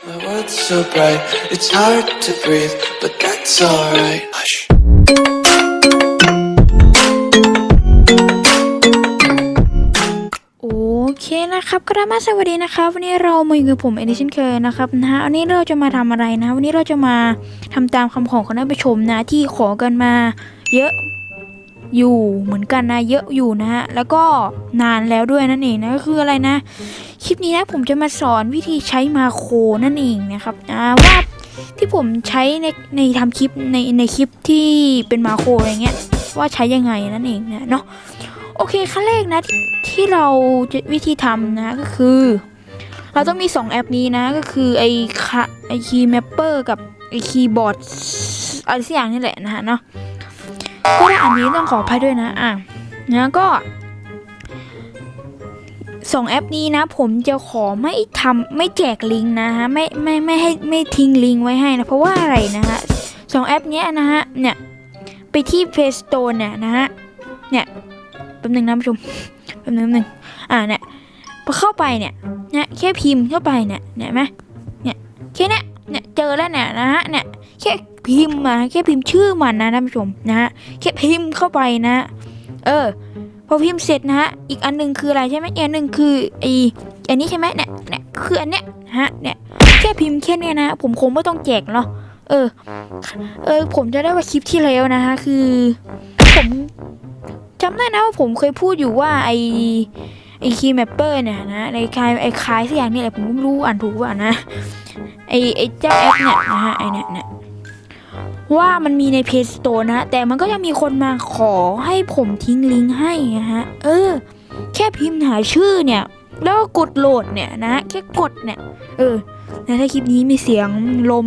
My world's so bright, it's hard to breathe, but that's alright. Hush. โอเคนะครับกราบมาสวัสดีนะครับ วันนี้เรามาอยู่กับผมเอดิเช่นเคยนะครับนะฮะวันนี้เราจะมาทำอะไรนะ วันนี้เราจะมาทำตามคำขอของท่านผู้ชมนะ ที่ขอกันมา เยอะอยู่เหมือนกันนะ เยอะอยู่นะฮะแล้วก็นานแล้วด้วยนั่นเองนะก็คืออะไรนะ คลิปนี้นะผมจะมาสอนวิธีใช้มาโครนั่นเองนะครับว่าที่ผมใช้ในในทำคลิปในในคลิปที่เป็นมาโครอะไรเงี้ยว่าใช้ยังไงนั่นเองนะเนาะโอเคขั้นแรกนะที่เราจะวิธีทำนะก็คือ เราต้องมี 2 แอปนี้นะก็คือไอ้คะไอคีย์แมปเปอร์กับไอคีย์บอร์ดอะไรสักอย่างนี่แหละนะฮะเนาะก็ได้อันนี้ต้องขออภัยด้วยนะอะนะก็ สองแอปนี้นะ ผมจะขอไม่ทำไม่แจกลิงก์นะฮะไม่ไม่ไม่ให้ไม่ทิ้งลิงก์ไว้ให้นะเพราะว่าอะไรนะฮะสองแอปเนี้ยนะฮะเนี่ยไปที่ Play Store เนี่ยนะฮะเนี่ยแป๊บหนึงนะผู้ชมแป๊บหนึงแป๊บหนึงอ่าเนี่ยพอเข้าไปเนี่ยเนี่ยแค่พิมพ์เข้าไปเนี่ยเนี่ยไหมเนี่ยแค่เนี้ยเนี่ยเจอแล้วเนี่ยนะฮะเนี่ยแค่พิมพ์มาแค่พิมพ์ชื่อมันนะท่านผู้ชมนะฮะแค่พิมพ์เข้าไปนะ เออ พอพิมพ์เสร็จนะฮะ อีกอันหนึงคืออะไรใช่ไหมอีกอันหนึ่งคือไออันนี้ใช่ไหมเนี่ยเนี่ยคืออันเนี้ยฮะเนี่ยแค่พิมพ์แค่เนี้ยนะ ผมคงไม่ต้องแจกเนาะเออ เออ ผมจะได้ว่าคลิปที่แล้วนะฮะคือ ผมจำได้นะว่าผมเคยพูดอยู่ว่าไอไอคีแมปเปอร์เนี่ยนะไอคลายไอคลายสักอย่างนี่แหละผมไม่รู้อ่านถูกว่านะไอไอเจ้าแอปเนี่ยนะฮะไอเนี่ยเนี่ย ว่ามันมีใน Play Store นะ แต่มันก็ยังมีคนมาขอให้ผมทิ้งลิงก์ให้นะฮะ เออ แค่พิมพ์หาชื่อเนี่ย แล้วก็กดโหลดเนี่ยนะ แค่กดเนี่ย เออแล้วถ้าคลิปนี้มีเสียงลม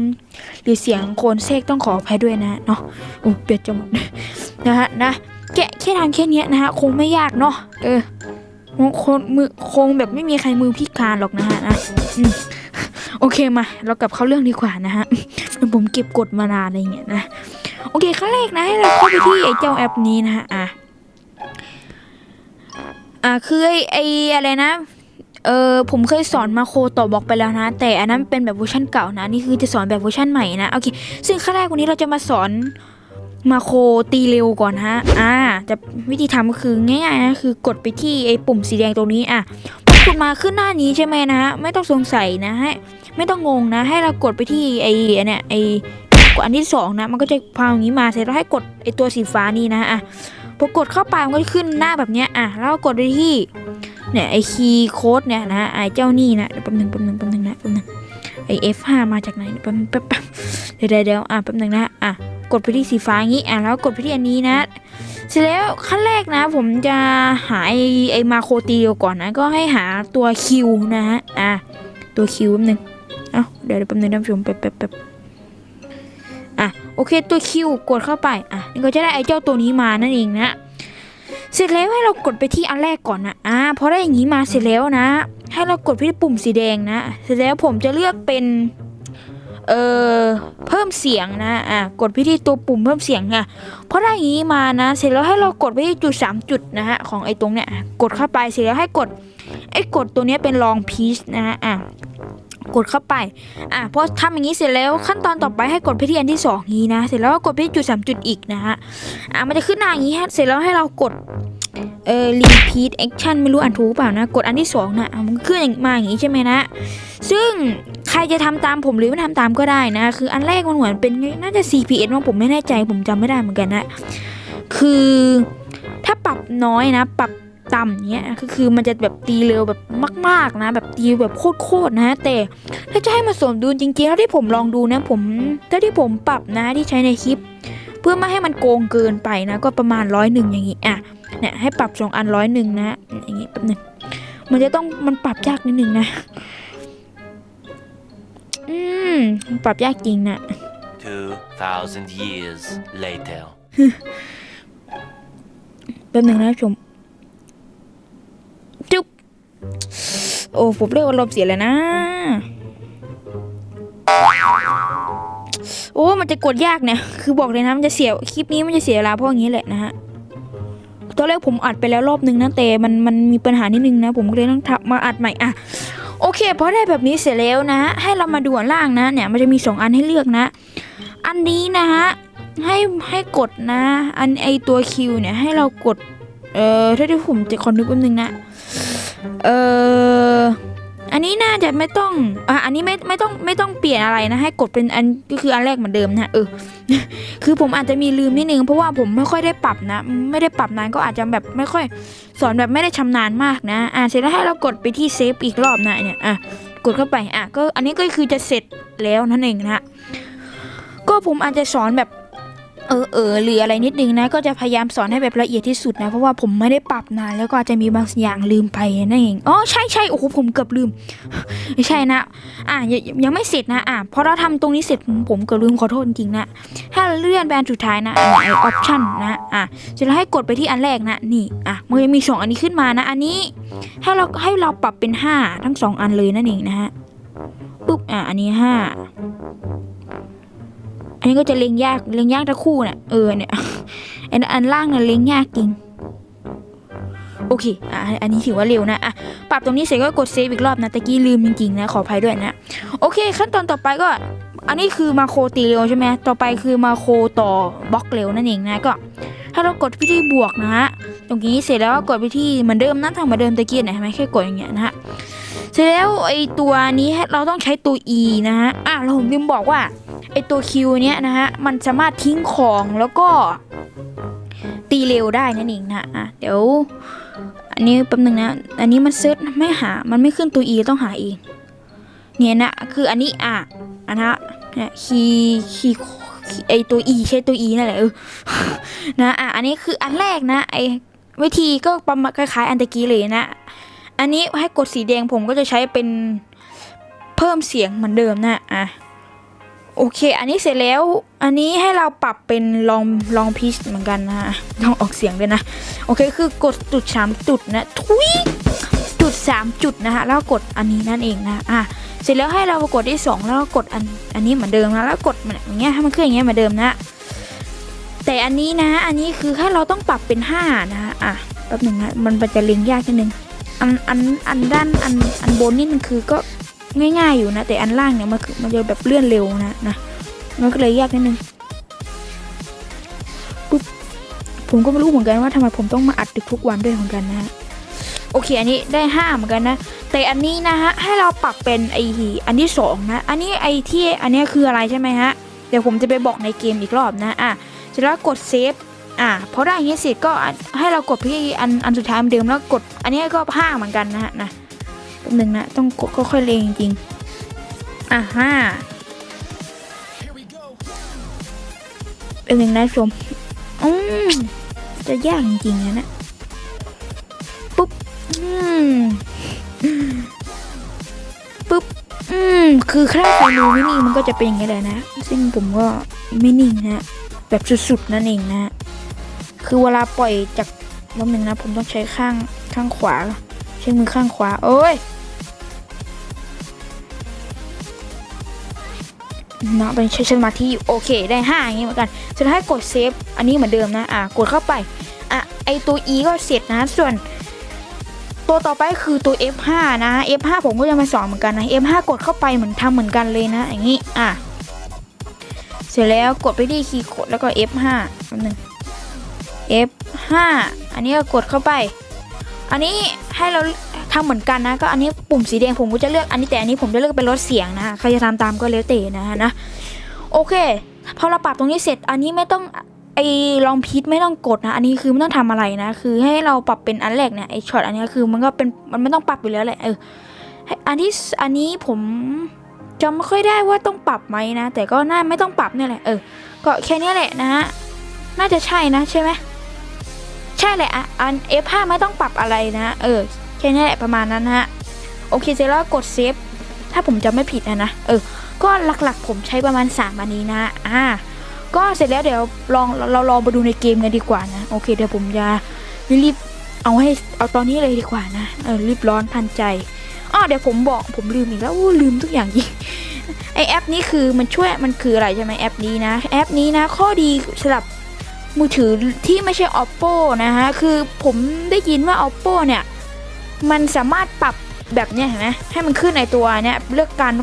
หรือเสียงโคนเซกต้องขออภัยด้วยนะเนาะโอ้เปียกจะหมดนะฮะนะแกะแค่ทำแค่นี้นะฮะ คงไม่ยากเนาะเออคงคงมือคงแบบไม่มีใครมือพิการหรอกนะฮะนะอืม โอเคมา เรากลับเข้าเรื่องดีกว่านะฮะผมเก็บกดมานานอะไรเงี้ยนะ โอเคขั้นแรกนะให้เราเข้าไปที่ไอ้เจ้าแอปนี้นะฮะอะอะคือไอ้ไอ้อะไรนะเออผมเคยสอนมาโคต่อบอกไปแล้วนะ แต่อันนั้นเป็นแบบเวอร์ชันเก่านะนี่คือจะสอนแบบเวอร์ชันใหม่นะโอเคซึ่งขั้นแรกวันนี้เราจะมาสอนมาโคตีเร็วก่อนฮะ อ่า จะวิธีทำก็คือง่ายๆนะคือกดไปที่ไอ้ปุ่มสีแดงตรงนี้อะพอคุณมาขึ้นหน้านี้ใช่ไหมนะฮะไม่ต้องสงสัยนะให้ ไม่ต้องงงนะ ให้เรากดไปที่ไอ้อันเนี่ยไอ้อันที่สองนะมันก็จะพาอย่างนี้มาเสร็จแล้วให้กดไอ้ตัวสีฟ้านี่นะอะพอกดเข้าไปมันก็จะขึ้นหน้าแบบเนี้ยอะแล้วกดไปที่เนี่ยไอคีย์โค้ดเนี่ยนะไอเจ้านี่นะแป๊บหนึงแป๊บหนึงแป๊บหนึงนะแป๊บหนึงไอ F5 มาจากไหนแป๊บแป๊บเดี๋ยวเดี๋ยวเดี๋ยวอะแป๊บหนึงนะอะกดไปที่สีฟ้างี้อะแล้วกดไปที่อันนี้นะ เสร็จแล้วขั้นแรกนะ ผมจะหาไอไอมาโครตีก่อนนะ ก็ให้หาตัวคิวนะฮะอะตัวคิวแป๊บหนึง เอ้าเดี๋ยวแป๊บนึงท่านผู้ชมแป๊บแป๊บแป๊บอะโอเคตัวคิวกดเข้าไปอะนี่ก็จะได้ไอเจ้าตัวนี้มานั่นเองนะเสร็จแล้วให้เรากดไปที่อันแรกก่อนนะอ่าพอได้อย่างนี้มาเสร็จแล้วนะ ให้เรากดไปที่ปุ่มสีแดงนะ เสร็จแล้วผมจะเลือกเป็นเอ่อเพิ่มเสียงนะอ่ากดไปที่ตัวปุ่มเพิ่มเสียงอะพอได้อย่างนี้มานะ เสร็จแล้วให้เรากดไปที่จุดสามจุดนะฮะของไอ้ตรงเนี้ยกดเข้าไปเสร็จแล้วให้กดไอ้กดตัวเนี้ยเป็น long piece นะฮะอะ กดเข้าไป อะพอทำอย่างนี้เสร็จแล้วขั้นตอนต่อไปให้กดไปที่อันที่สองนี้นะ เสร็จแล้วก็กดไปที่จุดสามจุดอีกนะฮะ อะมันจะขึ้นหน้าอย่างนี้ฮะ เสร็จแล้วให้เรากด เอ่อ repeat action ไม่รู้อ่านถูกหรือเปล่านะ กดอันที่สองนะอะมันขึ้นอย่างมาอย่างนี้ใช่ไหมนะ ซึ่งใครจะทำตามผมหรือไม่ทำตามก็ได้นะ คืออันแรกมันเหมือนเป็นน่าจะ CPS มั้งผมไม่แน่ใจผมจำไม่ได้เหมือนกันนะ คือถ้าปรับน้อยนะ ปรับ ต่ำเนี้ยก็คือมันจะแบบตีเร็วแบบมาก ๆนะ แบบตีแบบโคตรๆนะ แต่ถ้าจะให้มาสมดุลจริงๆเท่าที่ผมลองดูนะผมเท่าที่ผมปรับนะที่ใช้ในคลิป เพื่อไม่ให้มันโกงเกินไปนะ ก็ประมาณร้อยหนึ่งอย่างงี้อะเนี่ยให้ปรับสองอันร้อยหนึ่งนะอย่างงี้แป๊บหนึงมันจะต้องมันปรับยากนิดนึงนะอืมมันปรับยากจริงนะ 2,000 years later. แป๊บหนึงนะชม โอ้ผมเรียกว่าลมณ์เสียเลยนะ โอ้มันจะกดยากเนี่ย คือบอกเลยนะมันจะเสียคลิปนี้มันจะเสียเวลาเพราะอย่างนี้แหละนะฮะตอนแรกผมอัดไปแล้วรอบนึงนะแต่มันมันมีปัญหานิดนึงนะ ผมก็เลยต้องทำมาอัดใหม่อะโอเคพอได้แบบนี้เสร็จแล้วนะให้เรามาดูอันล่างนะ เนี่ยมันจะมีสองอันให้เลือกนะ อันนี้นะฮะให้ให้กดนะ อันไอตัวคิวเนี่ยให้เรากดเออถ้าที่ผมจะขอนึกแป๊บนึงนะ เอออันนี้น่าจะไม่ต้องอะอันนี้ไม่ไม่ต้องไม่ต้องเปลี่ยนอะไรนะให้กดเป็นอันก็คืออันแรกเหมือนเดิมนะเออ คือผมอาจจะมีลืมนิดนึงเพราะว่าผมไม่ค่อยได้ปรับนะ ไม่ได้ปรับนานก็อาจจะแบบไม่ค่อย สอนแบบไม่ได้ชำนาญมากนะ อะเสร็จแล้วให้เรากดไปที่เซฟอีกรอบนะเนี่ยอะกดเข้าไปอะก็อันนี้ก็คือจะเสร็จแล้วนั่นเองนะก็ผมอาจจะสอนแบบ เออเออหรืออะไรนิดนึงนะ ก็จะพยายามสอนให้แบบละเอียดที่สุดนะ เพราะว่าผมไม่ได้ปรับนานแล้วก็อาจจะมีบางอย่างลืมไปนั่นเองอ๋อใช่ใช่โอ้โหผมเกือบลืมไม่ใช่นะอะยังยังไม่เสร็จนะอะพอเราทำตรงนี้เสร็จผมเกือบลืมขอโทษจริงนะถ้าเราเลื่อนแบรนด์สุดท้ายนะไอออปชั่นนะอะจะให้กดไปที่อันแรกนะนี่อะมันจะมีสองอันนี้ขึ้นมานะ อันนี้ให้เราให้เราปรับเป็นห้าทั้งสองอันเลยนั่นเองนะฮะปุ๊บอะอันนี้ห้า อันนี้ก็จะเล็งยากเล็งยากทั้งคู่เนี่ยเออเนี่ยอันอันล่างเนี่ยเล็งยากจริงโอเคอะอันนี้ถือว่าเร็วนะอะปรับตรงนี้เสร็จก็กดเซฟอีกรอบนะตะกี้ลืมจริงๆนะขออภัยด้วยนะโอเค ขั้นตอนต่อไปก็ อันนี้คือมาโครตีเร็วใช่ไหมต่อไปคือมาโครต่อบล็อกเร็วนั่นเองนะก็ ถ้าเรากดไปที่บวกนะฮะตรงนี้เสร็จแล้วก็กดไปที่เหมือนเดิมนะทำเหมือนเดิมตะกี้นะเห็นไหมแค่กดอย่างเงี้ยนะฮะเสร็จแล้วไอตัวนี้เราต้องใช้ตัว E นะฮะอะเราผมลืมบอกว่า ไอตัว Q เนี้ยนะฮะ มันสามารถทิ้งของแล้วก็ตีเร็วได้นั่นเองนะอะเดี๋ยว อันนี้แป๊บนึงนะ อันนี้มันเซิร์ชไม่หา มันไม่ขึ้นตัว E ต้องหาเอง เนี่ยนะ คืออันนี้อะอันนะเนี่ยคีคีไอตัว E ใช้ตัว E นั่นแหละนะอะอันนี้คืออันแรกนะ ไอวิธีก็ประมาณคล้ายๆอันตะกี้เลยนะ อันนี้ให้กดสีแดงผมก็จะใช้เป็นเพิ่มเสียงเหมือนเดิมนะอะ โอเค อันนี้เสร็จแล้ว อันนี้ให้เราปรับเป็นลองลองพีชเหมือนกันนะฮะต้องออกเสียงด้วยนะ โอเค คือกดจุดสามจุดนะทุยจุดสามจุดนะฮะแล้วกดอันนี้นั่นเองนะ อะ เสร็จแล้วให้เรากดที่สองแล้วกดอัน อันนี้เหมือนเดิมนะ แล้วกดอย่างเงี้ยให้มันขึ้นอย่างเงี้ยเหมือนเดิมนะ แต่อันนี้นะ อันนี้คือให้เราต้องปรับเป็นห้านะฮะอะ แป๊บหนึ่งนะ มันจะเลียงยากนิดนึง อัน อัน อันด้าน อัน อันบนนี่มันคือก็ ง่ายๆอยู่นะ แต่อันล่างเนี่ยมันคือมันจะแบบเลื่อนเร็วนะนะมันก็เลยยากนิดนึงปุ๊บผมก็ไม่รู้เหมือนกันว่าทำไมผมต้องมาอัดดึกทุกวันด้วยเหมือนกันนะฮะโอเค อันนี้ได้ห้าเหมือนกันนะ แต่อันนี้นะฮะให้เราปรับเป็นไออันที่สองนะอันนี้ไอที่อันนี้คืออะไรใช่ไหมฮะเดี๋ยวผมจะไปบอกในเกมอีกรอบนะอะเสร็จแล้วกดเซฟอะพอได้อย่างนี้เสร็จก็ให้เรากดที่อันอันสุดท้ายเหมือนเดิมแล้วกด อันนี้ก็ห้าเหมือนกันนะฮะนะ หนึ่งนะต้องกดค่อยๆเลงจริงๆอะห้าเป็นหนึ่งนะชมอืมจะยากจริงๆนะนะปุ๊บอืมปุ๊บอืมคือค่าไฟนูไม่นิ่งมันก็จะเป็นอย่างนี้เลยนะ ซึ่งผมก็ไม่นิ่งนะแบบสุดๆนั่นเองนะ คือเวลาปล่อยจากลมหนึ่งนะ ผมต้องใช้ข้างข้างขวาใช้มือข้างขวา โอ้ย นาะเป็นใช้สมาธิโอเคได้ห้าอย่างงี้เหมือนกันจะให้กดเซฟอันนี้เหมือนเดิมนะอะกดเข้าไปอะไอตัว E ก็เสร็จนะส่วน ตัวต่อไปคือตัว F5 นะ F5 ผมก็จะมาสอนเหมือนกันนะ F5 กดเข้าไปเหมือนทำเหมือนกันเลยนะ อย่างนี้อะเสร็จแล้วกดไปที่คีย์กดแล้วก็ F5 แป๊บนึง F5 อันนี้ก็กดเข้าไป อันนี้ให้เรา ทำเหมือนกันนะ ก็อันนี้ปุ่มสีแดงผมก็จะเลือกอันนี้แต่อันนี้ผมจะเลือกเป็นลดเสียงนะใครจะทำตามก็แล้วแต่นะฮะนะโอเคพอเราปรับตรงนี้เสร็จอันนี้ไม่ต้องไอ้ลองพีทไม่ต้องกดนะ อันนี้คือไม่ต้องทำอะไรนะ คือให้เราปรับเป็นอันแรกเนี่ยไอ้ช็อตอันนี้คือมันก็เป็นมันไม่ต้องปรับอยู่แล้วแหละเอออันที่อันนี้ผมจำไม่ค่อยได้ว่าต้องปรับไหมนะ แต่ก็น่าไม่ต้องปรับเนี่ยแหละเออก็แค่นี้แหละนะฮะน่าจะใช่นะใช่ไหมใช่แหละอะอัน F5 ไม่ต้องปรับอะไรนะ เออ นี้แหละประมาณนั้นนะฮะโอเคเสร็จแล้วกดเซฟถ้าผมจำไม่ผิดนะนะเออก็หลักๆ ผมใช้ประมาณ3อันนี้นะอ่าก็เสร็จแล้วเดี๋ยวลองเราลองมาดูในเกมกันดีกว่านะโอเคเดี๋ยวผมจะรีบเอาให้เอาตอนนี้เลยดีกว่านะเออรีบร้อนทันใจอ้อเดี๋ยวผมบอกผมลืมอีกแล้วลืมทุกอย่างจริงไอแอปนี้คือมันช่วยมันคืออะไรใช่ไหมแอปนี้นะ แอปนี้นะข้อดีสำหรับมือถือที่ไม่ใช่ oppo นะฮะคือผมได้ยินว่า oppo เนี่ย มันสามารถปรับแบบเนี้ยเห็นไหมให้มันขึ้นในตัวเนี่ยเลือกการ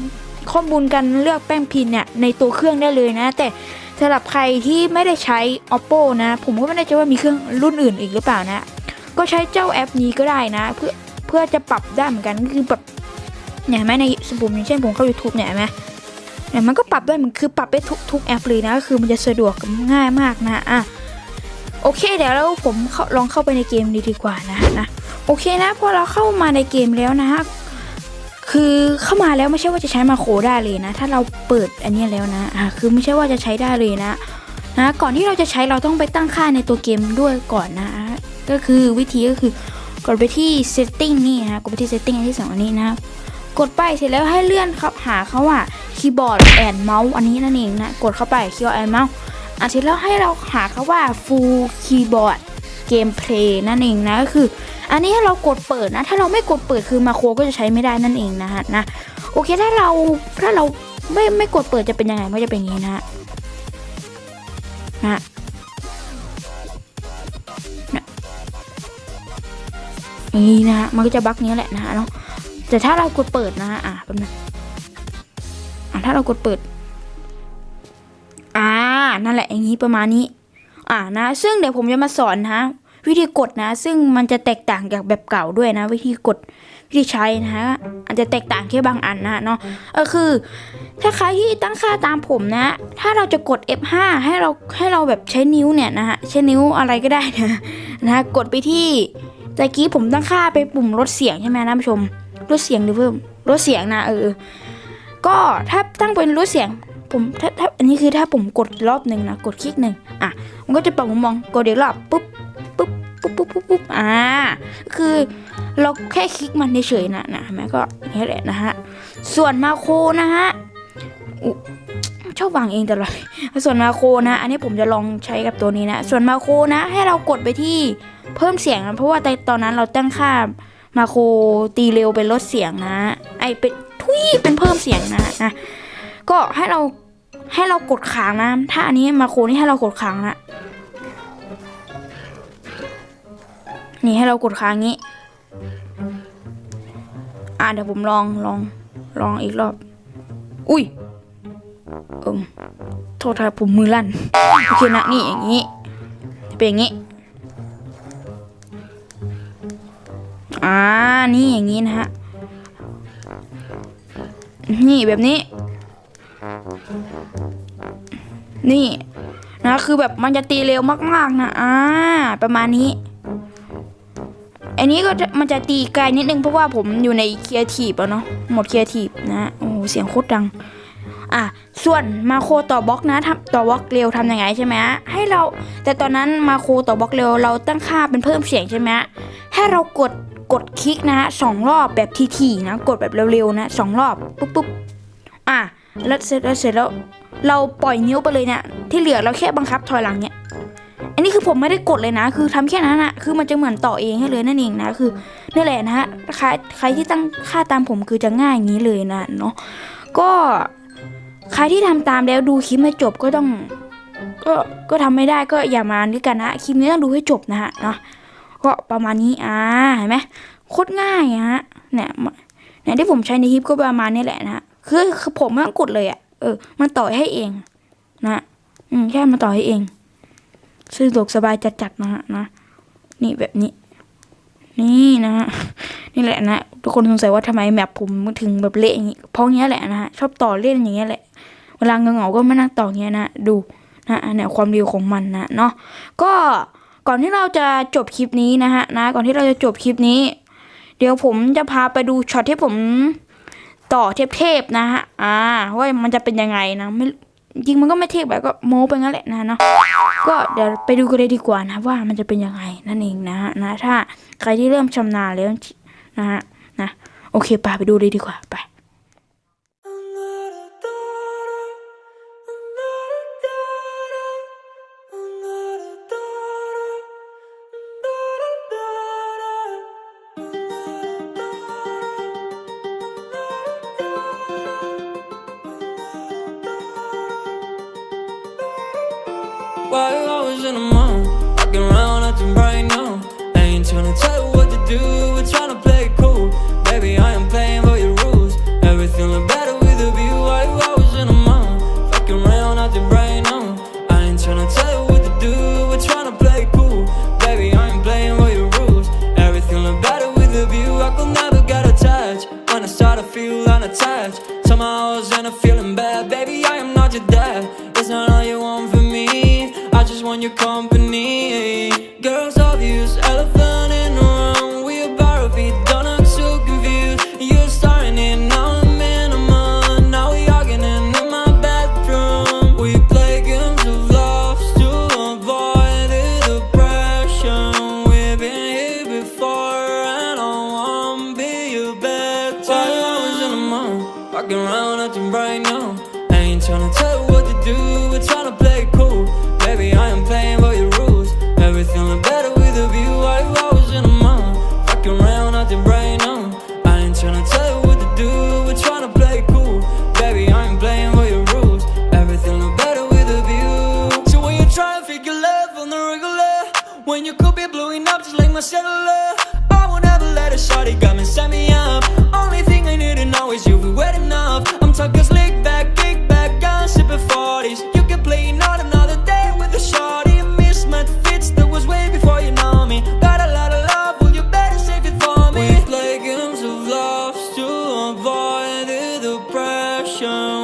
ข้อมูลการเลือกแป้งพิมพ์เนี่ยในตัวเครื่องได้เลยนะ แต่สำหรับใครที่ไม่ได้ใช้ oppo นะ ผมก็ไม่แน่ใจว่ามีเครื่องรุ่นอื่นอีกหรือเปล่านะ ก็ใช้เจ้าแอปนี้ก็ได้นะ เพื่อเพื่อจะปรับได้เหมือนกันก็คือแบบเนี่ยไหมในสมมติอย่างเช่นผมเข้า YouTube เนี่ยไหมเนี่ยมันก็ปรับได้มันคือปรับได้ทุกทุกแอปเลยนะก็คือมันจะสะดวกง่ายมากนะอะโอเคเดี๋ยวแล้วผมลองเข้าไปในเกมดีดีกว่านะนะ โอเคนะพอเราเข้ามาในเกมแล้วนะฮะคือเข้ามาแล้วไม่ใช่ว่าจะใช้มาโคได้เลยนะ ถ้าเราเปิดอันนี้แล้วนะอะคือไม่ใช่ว่าจะใช้ได้เลยนะนะก่อนที่เราจะใช้เราต้องไปตั้งค่าในตัวเกมด้วยก่อนนะ ก็คือวิธีก็คือกดไปที่ setting นี่ฮะกดไปที่ setting อันที่สองอันนี้นะกดไปเสร็จแล้วให้เลื่อนครับหาเขาว่าคีย์บอร์ดแอนเมาส์อันนี้นั่นเองนะกดเข้าไปคีย์บอร์ดแอนเมาส์อะเสร็จแล้วให้เราหาเขาว่า full keyboard gameplay นั่นเองนะก็คือ อันนี้ให้เรากดเปิดนะ ถ้าเราไม่กดเปิดคือมาโครก็จะใช้ไม่ได้นั่นเองนะฮะนะโอเคถ้าเราถ้าเราไม่ไม่กดเปิดจะเป็นยังไงไม่จะเป็นอย่างนี้นะฮะนะนะอย่างนี้นะฮะมันก็จะบั๊กนี้แหละนะฮะเนาะแต่ถ้าเรากดเปิดนะฮะอะแป๊บนึงอะถ้าเรากดเปิด อ่านั่นแหละอย่างนี้ประมาณนี้ อ่านะ ซึ่งเดี๋ยวผมจะมาสอนนะ วิธีกดนะ ซึ่งมันจะแตกต่างจากแบบเก่าด้วยนะ วิธีกดวิธีใช้นะฮะอาจจะแตกต่างแค่บางอันนะเนาะเออคือ ถ้าใครที่ตั้งค่าตามผมนะ ถ้าเราจะกด F5 ให้เราให้เราแบบใช้นิ้วเนี่ยนะฮะใช้นิ้วอะไรก็ได้นะนะกดไปที่ตะกี้ผมตั้งค่าไปปุ่มลดเสียงใช่ไหมท่านผู้ชมลดเสียงหรือเพิ่มลดเสียงนะเออก็ถ้าตั้งเป็นลดเสียงผมถ้าถ้าอันนี้คือถ้าผมกดรอบหนึ่งนะกดคลิกหนึ่งอะมันก็จะปรับมุมมองกดเดี๋ยวรอบปุ๊บ ปุ๊บปุ๊บอ่าคือเราแค่คลิกมันเฉยๆนะนะเห็นไหมก็นี่แหละนะฮะส่วนมาโคนะฮะชอบวางเองแต่ละส่วนมาโคนะ อันนี้ผมจะลองใช้กับตัวนี้นะ ส่วนมาโคนะ ให้เรากดไปที่เพิ่มเสียงนะเพราะว่าในตอนนั้นเราตั้งค่ามาโคตีเร็วเป็นลดเสียงนะ ไอเป็นทุยเป็นเพิ่มเสียงนะนะก็ให้เราให้เรากดค้างนะ ถ้าอันนี้มาโคนี่ให้เรากดค้างนะ นี่ให้เรากดค้างงี้ อะเดี๋ยวผมลองลองลองอีกรอบ อุ้ยเอิมโทษครับผมมือลั่น โอเคนะนี่อย่างนี้ เป็นอย่างนี้ อ่า นี่อย่างนี้นะฮะ นี่แบบนี้ นี่นะคือแบบมันจะตีเร็วมากๆนะ อ่า ประมาณนี้ อันนี้ก็มันจะตีไกลนิดนึงเพราะว่าผมอยู่ในเคียร์ทีฟอะเนาะหมดเคียร์ทีฟนะโอ้เสียงโคตรดัง อะส่วนมาโคต่อบล็อกนะทำต่อบล็อกเร็วทำยังไงใช่ไหมฮะให้เราแต่ตอนนั้นมาโคต่อบล็อกเร็วเราตั้งค่าเป็นเพิ่มเสียงใช่ไหมฮะให้เรากดกดคลิกนะฮะสองรอบแบบทีๆนะกดแบบเร็วๆนะสองรอบปุ๊บปุ๊บอะแล้วเสร็จแล้วเสร็จแล้ว เราปล่อยนิ้วไปเลยเนี่ยที่เหลือเราแค่บังคับถอยหลังเนี่ย อันนี้คือผมไม่ได้กดเลยนะ คือทำแค่นั้นนะคือมันจะเหมือนต่อเองให้เลยนั่นเองนะ คือนี่แหละนะฮะใครใครที่ตั้งค่าตามผมคือจะง่ายอย่างนี้เลยนะเนาะ ก็ใครที่ทำตามแล้วดูคลิปไม่จบก็ต้อง ก็ก็ทำไม่ได้ก็อย่ามาด้วยกันนะคลิปนี้ต้องดูให้จบนะฮะเนาะ ก็ประมาณนี้อ่าเห็นไหมโคตรง่ายอะฮะเนี่ยเนี่ยที่ผมใช้ในคลิปก็ประมาณนี้แหละนะฮะคือคือผมไม่ต้องกดเลยอะเออ มันต่อให้เอง นะอืมแค่มาต่อให้เอง สะดวกสบายจัดๆนะฮะนะ นี่แบบนี้ นี่นะฮะนี่แหละนะทุกคนสงสัยว่าทำไมแมปผมถึงแบบเละอย่างนี้เพราะงี้แหละนะฮะชอบต่อเล่นอย่างเงี้ยแหละ เวลาเงาๆก็มานั่งต่อเงี้ยนะดูนะเนี่ยความเร็วของมันนะเนาะก็ก่อนที่เราจะจบคลิปนี้นะฮะนะก่อนที่เราจะจบคลิปนี้ เดี๋ยวผมจะพาไปดูช็อตที่ผมต่อเทพๆนะฮะอ่าว่ามันจะเป็นยังไงนะไม่ จริงมันก็ไม่เท่แบบก็โม้ไปงั้นแหละนะเนาะก็เดี๋ยวไปดูกันเลยดีกว่านะว่ามันจะเป็นยังไงนั่นเองนะนะถ้าใครที่เริ่มชำนาญแล้วนะฮะนะโอเคไปไปดูเลยดีกว่าไป